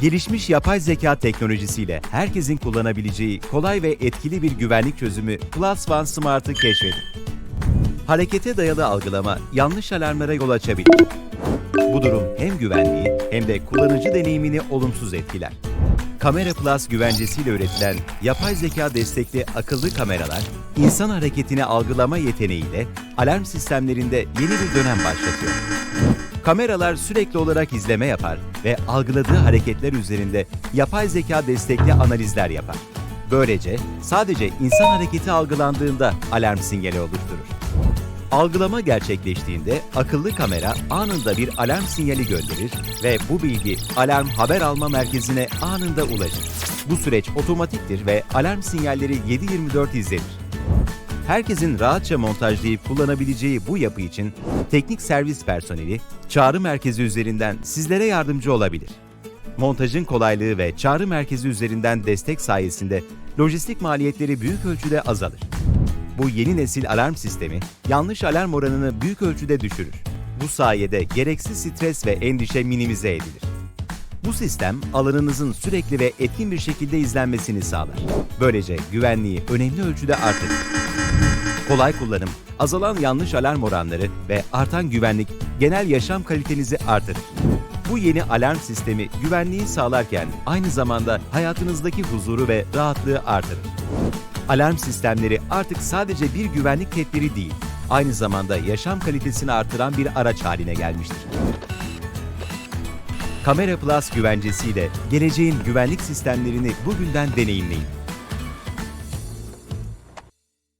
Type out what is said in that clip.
Gelişmiş yapay zeka teknolojisiyle herkesin kullanabileceği kolay ve etkili bir güvenlik çözümü Plus One Smart'ı keşfedin. Harekete dayalı algılama yanlış alarmlara yol açabilir. Bu durum hem güvenliği hem de kullanıcı deneyimini olumsuz etkiler. Kamera Plus güvencesiyle üretilen yapay zeka destekli akıllı kameralar, insan hareketini algılama yeteneğiyle alarm sistemlerinde yeni bir dönem başlatıyor. Kameralar sürekli olarak izleme yapar ve algıladığı hareketler üzerinde yapay zeka destekli analizler yapar. Böylece sadece insan hareketi algılandığında alarm sinyali oluşturur. Algılama gerçekleştiğinde akıllı kamera anında bir alarm sinyali gönderir ve bu bilgi alarm haber alma merkezine anında ulaşır. Bu süreç otomatiktir ve alarm sinyalleri 7/24 izlenir. Herkesin rahatça montajlayıp kullanabileceği bu yapı için teknik servis personeli çağrı merkezi üzerinden sizlere yardımcı olabilir. Montajın kolaylığı ve çağrı merkezi üzerinden destek sayesinde lojistik maliyetleri büyük ölçüde azalır. Bu yeni nesil alarm sistemi yanlış alarm oranını büyük ölçüde düşürür. Bu sayede gereksiz stres ve endişe minimize edilir. Bu sistem alanınızın sürekli ve etkin bir şekilde izlenmesini sağlar. Böylece güvenliği önemli ölçüde artırır. Kolay kullanım, azalan yanlış alarm oranları ve artan güvenlik genel yaşam kalitenizi artırır. Bu yeni alarm sistemi güvenliği sağlarken aynı zamanda hayatınızdaki huzuru ve rahatlığı artırır. Alarm sistemleri artık sadece bir güvenlik tedbiri değil, aynı zamanda yaşam kalitesini artıran bir araç haline gelmiştir. Kamera Plus güvencesiyle geleceğin güvenlik sistemlerini bugünden deneyimleyin.